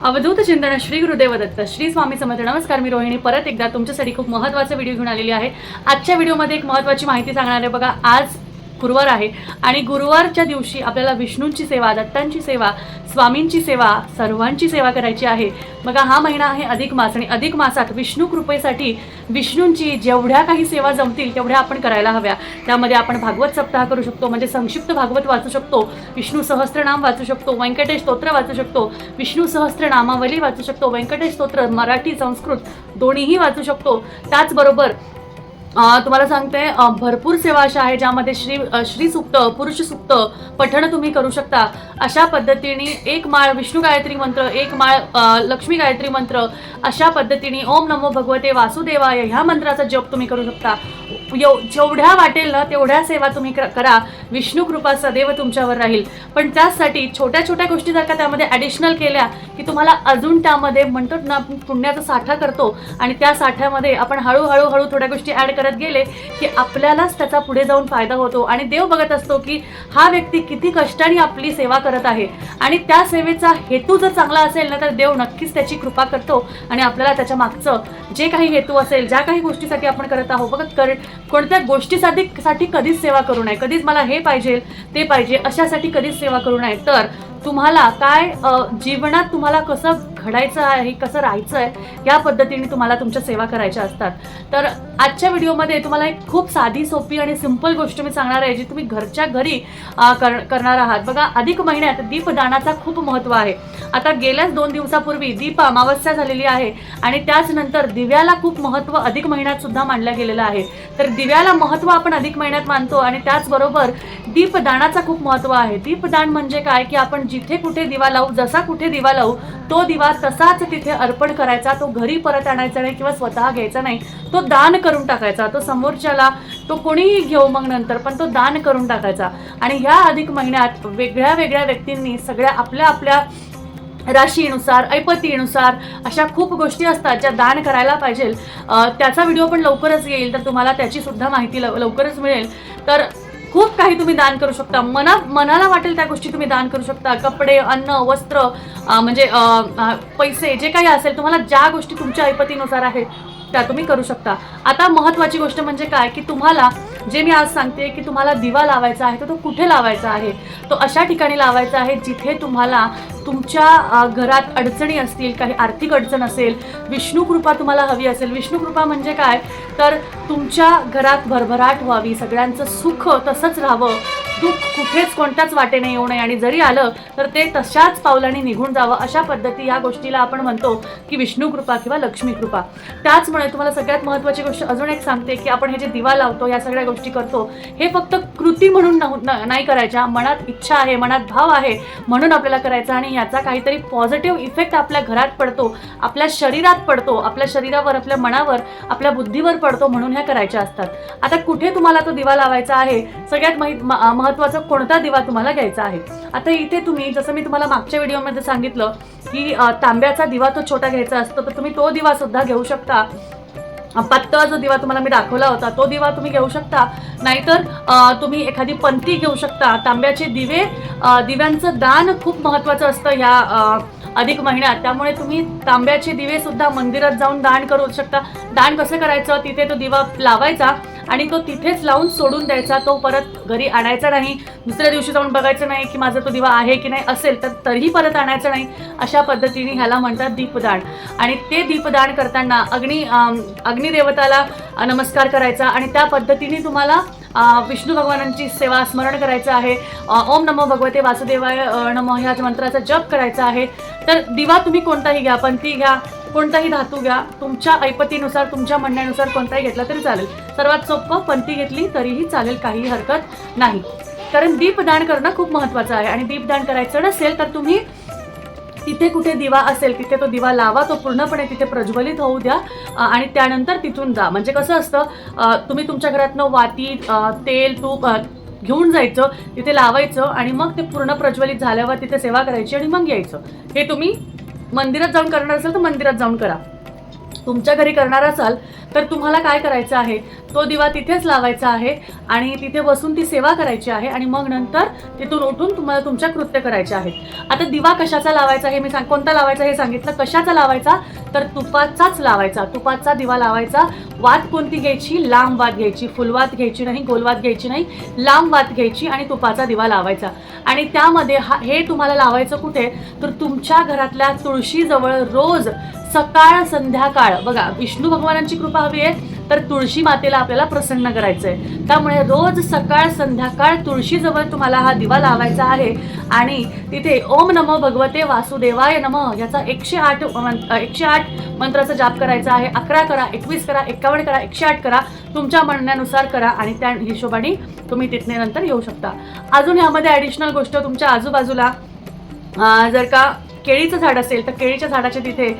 अवधूत चिंतन श्री गुरुदेव दत्त श्री स्वामी समर्थ. नमस्कार मी रोहिणी. परत एकदा तुमच्यासाठी खूप महत्त्वाचा व्हिडिओ घेऊन आलेली आहे. आजच्या व्हिडिओमध्ये एक महत्त्वाची माहिती सांगणार आहे. बघा आज गुरुवार आहे. आणि गुरुवारच्या दिवशी आपल्याला विष्णूंची सेवा दत्तांची सेवा स्वामींची सेवा सर्वांची सेवा करायची आहे. बघा हा महिना आहे अधिक मास आणि अधिक मासात विष्णू कृपेसाठी विष्णूंची जेवढ्या काही सेवा जमतील तेवढ्या आपण करायला हव्या. त्यामध्ये आपण भागवत सप्ताह करू शकतो म्हणजे संक्षिप्त भागवत वाचू शकतो विष्णू सहस्त्रनाम वाचू शकतो व्यंकटेश स्तोत्र वाचू शकतो विष्णू सहस्त्रनामावली वाचू शकतो व्यंकटेश स्तोत्र मराठी संस्कृत दोन्हीही वाचू शकतो. त्याचबरोबर तुम्हाला सांगते भरपूर सेवा अशा आहे ज्यामध्ये श्री श्री सुक्त पुरुष सुक्त पठण तुम्ही करू शकता. अशा पद्धतीने एक माळ विष्णू गायत्री मंत्र एक माळ लक्ष्मी गायत्री मंत्र अशा पद्धतीने ओम नमो भगवते वासुदेवाय ह्या मंत्राचा जप तुम्ही करू शकता. जेवढ्या वाटेल ना तेवढ्या सेवा तुम्ही करा. विष्णू कृपा सदैव तुमच्यावर राहील. पण त्यासाठी छोट्या छोट्या गोष्टी जर का त्यामध्ये ॲडिशनल केल्या की तुम्हाला अजून त्यामध्ये म्हणतो ना आपण पुण्याचा साठा करतो आणि त्या साठ्यामध्ये आपण हळूहळू हळू थोड्या गोष्टी ॲड करत गेले की आपल्यालाच त्याचा पुढे जाऊन फायदा होतो. आणि देव बघत असतो की हा व्यक्ती किती कष्टाने आपली सेवा करत आहे. आणि त्या सेवेचा हेतू जर चांगला असेल ना तर देव नक्कीच त्याची कृपा करतो आणि आपल्याला त्याच्या मागचं जे काही हेतू असेल ज्या काही गोष्टीसाठी आपण करत आहोत. बघा कर कोणत्या गोष्टीसाठी साठी कधीच सेवा करू नये. कधीच मला हे पाहिजे ते पाहिजे अशासाठी कधीच सेवा करू नये. तर तुम्हाला काय जीवनात तुम्हाला कसं घडायचं आहे कसं राहायचं आहे या पद्धतीने तुम्हाला तुमच्या सेवा करायच्या असतात. तर आजच्या व्हिडिओमध्ये तुम्हाला एक खूप साधी सोपी आणि सिंपल गोष्ट मी सांगणार आहे जी तुम्ही घरच्या घरी कर करणार आहात. बघा अधिक महिन्यात दीपदानाचा खूप महत्त्व आहे. आता गेल्याच दोन दिवसापूर्वी दीप अमावस्या झालेली आहे आणि त्याचनंतर दिव्याला खूप महत्त्व अधिक महिन्यात सुद्धा मानलं गेलेलं आहे. तर दिव्याला महत्त्व आपण अधिक महिन्यात मानतो आणि त्याचबरोबर दीपदानाचा खूप महत्त्व आहे. दीपदान म्हणजे काय? की आपण जिथे कुठे दिवा लावू जसा कुठे दिवा लावू तो दिवा तसाच तिथे अर्पण करायचा तो घरी परत आणायचा नाही किंवा स्वतः घ्यायचा नाही तो दान करून टाकायचा तो समोरच्याला तो कोणीही घेऊ मग नंतर पण तो दान करून टाकायचा. आणि ह्या अधिक महिन्यात वेगळ्या वेगळ्या व्यक्तींनी सगळ्या आपल्या आपल्या राशीनुसार ऐपतीनुसार अशा खूप गोष्टी असतात ज्या दान करायला पाहिजे त्याचा व्हिडिओ पण लवकरच येईल तर तुम्हाला त्याची सुद्धा माहिती लव लवकरच मिळेल. तर खूप काही तुम्ही दान करू शकता. मना मनाला वाटेल त्या गोष्टी तुम्ही दान करू शकता. कपडे अन्न वस्त्र म्हणजे पैसे जे काही असेल तुम्हाला ज्या गोष्टी तुमच्या ऐपतीनुसार आहेत त्या तुम्ही करू शकता. आता महत्त्वाची गोष्ट म्हणजे काय? की तुम्हाला जे मी आज सांगते की तुम्हाला दिवा लावायचा आहे तर तो कुठे लावायचा आहे? तो अशा ठिकाणी लावायचा आहे जिथे तुम्हाला तुमच्या घरात अडचणी असतील काही आर्थिक अडचण असेल विष्णू कृपा तुम्हाला हवी असेल. विष्णू कृपा म्हणजे काय? तर तुमच्या घरात भरभराट व्हावी सगळ्यांचं सुख तसंच राहावं दुःख कुठेच कोणत्याच वाटेने येऊ नये. आणि जरी आलं तर ते तशाच पावलाने निघून जावं अशा पद्धती या गोष्टीला आपण म्हणतो की विष्णू कृपा किंवा लक्ष्मी कृपा. त्याचमुळे तुम्हाला सगळ्यात महत्त्वाची गोष्ट अजून एक सांगते की आपण हे जे दिवा लावतो या सगळ्या गोष्टी करतो हे फक्त कृती म्हणून नाही करायच्या. मनात इच्छा आहे मनात भाव आहे म्हणून आपल्याला करायचा आणि याचा काहीतरी पॉझिटिव्ह इफेक्ट आपल्या घरात पडतो आपल्या शरीरात पडतो आपल्या शरीरावर आपल्या मनावर आपल्या बुद्धीवर पडतो म्हणून ह्या करायच्या असतात. आता कुठे तुम्हाला तो दिवा लावायचा आहे? सगळ्यात माहीत महत्त्वाचा कोणता दिवा तुम्हाला घ्यायचा आहे? आता इथे तुम्ही जसं मी तुम्हाला मागच्या व्हिडिओमध्ये सांगितलं की तांब्याचा दिवा तो छोटा घ्यायचा असतो तर तुम्ही तो दिवा सुद्धा घेऊ शकता. पातळ जो दिवा तुम्हाला मी दाखवला होता तो दिवा तुम्ही घेऊ शकता. नाहीतर तुम्ही एखादी पंथी घेऊ शकता. तांब्याचे दिवे दिव्यांचं दान खूप महत्त्वाचं असतं ह्या अधिक महिन्यात. त्यामुळे तुम्ही तांब्याचे दिवे सुद्धा मंदिरात जाऊन दान करू शकता. दान कसं करायचं? तिथे तो दिवा लावायचा. आणि तो तिथेच लावून सोडून द्यायचा तो परत घरी आणायचा नाही. दुसऱ्या दिवशी जाऊन बघायचं नाही की माझा तो दिवा आहे की नाही असेल तर तरीही परत आणायचा नाही. अशा पद्धतीने ह्याला म्हणतात दीपदान. आणि ते दीपदान करताना अग्नी अग्निदेवताला नमस्कार करायचा आणि त्या पद्धतीने तुम्हाला विष्णू भगवानांची सेवा स्मरण करायचं आहे. ओम नमो भगवते वासुदेवाय नमो ह्या मंत्राचा जप करायचा आहे. तर दिवा तुम्ही कोणताही घ्या पण ती घ्या कोणताही धातू घ्या तुमच्या ऐपतीनुसार तुमच्या म्हणण्यानुसार कोणताही घेतला तरी चालेल. सर्वात सोपं पंथी घेतली तरीही चालेल काही हरकत नाही. कारण दीपदान करणं खूप महत्त्वाचं आहे आणि दीपदान करायचं नसेल तर तुम्ही तिथे कुठे दिवा असेल तिथे तो दिवा लावा तो पूर्णपणे तिथे प्रज्वलित होऊ द्या आणि त्यानंतर तिथून जा. म्हणजे कसं असतं तुम्ही तुमच्या घरातनं वाती तेल तूप घेऊन जायचं तिथे लावायचं आणि मग ते पूर्ण प्रज्वलित झाल्यावर तिथे सेवा करायची आणि मग यायचं. हे तुम्ही मंदिरात जाऊन करणार असाल तर मंदिरात जाऊन करा. तुमच्या घरी करणार असाल तर तुम्हाला काय करायचं आहे? तो दिवा तिथेच लावायचा आहे आणि तिथे बसून ती सेवा करायची आहे आणि मग नंतर तिथून उठून तुम्हाला तुमच्या कृत्य करायचे आहेत. आता दिवा कशाचा लावायचा हे मी सांग कोणता लावायचा हे सांगितलं? कशाचा लावायचा? तर तुपाचाच लावायचा. तुपाचा दिवा लावायचा. वात कोणती घ्यायची? लांब वात घ्यायची. फुलवात घ्यायची नाही गोलवात घ्यायची नाही. लांब वात घ्यायची आणि तुपाचा दिवा लावायचा. आणि त्यामध्ये हा हे तुम्हाला लावायचं कुठे? तर तुमच्या घरातल्या तुळशीजवळ रोज सकाळ संध्याकाळ बघा विष्णू भगवानांची कृपा हवी आहे तर तुळशी मातेला आपल्याला प्रसन्न करायचं आहे त्यामुळे रोज सकाळ संध्याकाळ तुळशीजवळ तुम्हाला हा दिवा लावायचा आहे. आणि तिथे ओम नमो भगवते वासुदेवाय नम याचा एकशे आठ एकशे आठ मंत्राचा जाप करायचा आहे. अकरा करा एकवीस करा एकावन्न करा एकशे आठ करा तुमच्या म्हणण्यानुसार करा आणि त्या हिशोबाने तुम्ही तिथने नंतर येऊ शकता. अजून यामध्ये ॲडिशनल गोष्ट तुमच्या आजूबाजूला जर का केळीचं झाड असेल तर केळीच्या झाडाच्या तिथे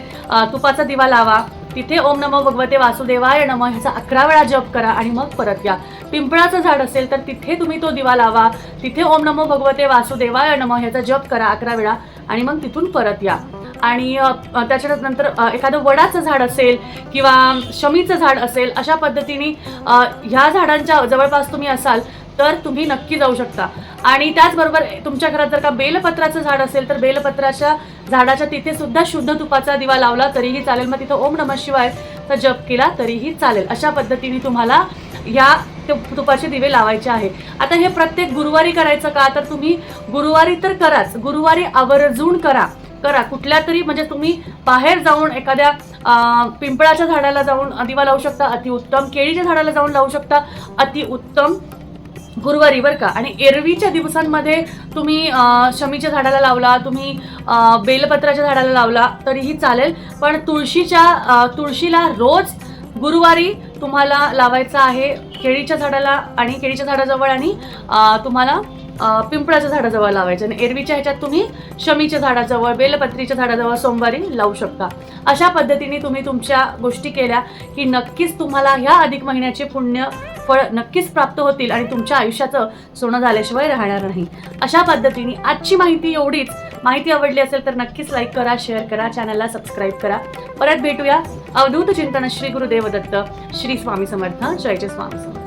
तुपाचा दिवा लावा. तिथे ओम नमो भगवते वासुदेवाय नम ह्याचा अकरा वेळा जप करा आणि मग परत या. पिंपळाचं झाड असेल तर तिथे तुम्ही तो दिवा लावा. तिथे ओम नमो भगवते वासुदेवाय नम ह्याचा जप करा अकरा वेळा आणि मग तिथून परत या. आणि त्याच्यानंतर एखादं वडाचं झाड असेल किंवा शमीचं झाड असेल अशा पद्धतीने ह्या झाडांच्या जवळपास तुम्ही असाल तर तुम्ही नक्की जाऊ शकता. आणि त्याचबरोबर तुमच्या घरात जर का बेलपत्राचं झाड असेल तर बेलपत्राच्या झाडाच्या तिथे सुद्धा शुद्ध तुपाचा दिवा लावला तरीही चालेल. मग तिथं ओम नमः शिवायचा जप केला तरीही चालेल. अशा पद्धतीने तुम्हाला या तुपाचे दिवे लावायचे आहे. आता हे प्रत्येक गुरुवारी करायचं का? तर तुम्ही गुरुवारी तर कराच. गुरुवारी आवर्जून करा. करा. कुठल्या तरी म्हणजे तुम्ही बाहेर जाऊन एखाद्या पिंपळाच्या झाडाला जाऊन दिवा लावू शकता. अतिउत्तम केळीच्या झाडाला जाऊन लावू शकता. अतिउत्तम गुरुवारी बरं का. आणि एरवीच्या दिवसांमध्ये तुम्ही शमीच्या झाडाला लावला तुम्ही बेलपत्राच्या झाडाला लावला तरीही चालेल. पण तुळशीच्या तुळशीला रोज गुरुवारी तुम्हाला लावायचं आहे केळीच्या झाडाला आणि केळीच्या झाडाजवळ आणि तुम्हाला पिंपळाच्या झाडाजवळ लावायचं. आणि एरवीच्या ह्याच्यात तुम्ही शमीच्या झाडाजवळ बेलपत्रीच्या झाडाजवळ सोमवारी लावू शकता. अशा पद्धतीने तुम्ही तुमच्या गोष्टी केल्या की नक्कीच तुम्हाला ह्या अधिक महिन्याचे पुण्य फळ नक्कीच प्राप्त होतील आणि तुमच्या आयुष्याचं सोनं झाल्याशिवाय राहणार नाही. अशा पद्धतीने आजची माहिती एवढीच. माहिती आवडली असेल तर नक्कीच लाईक करा शेअर करा चॅनलला सबस्क्राईब करा. परत भेटूया. अवधूत चिंतन श्री गुरुदेव दत्त श्री स्वामी समर्थ जय जय स्वामी समर्थ.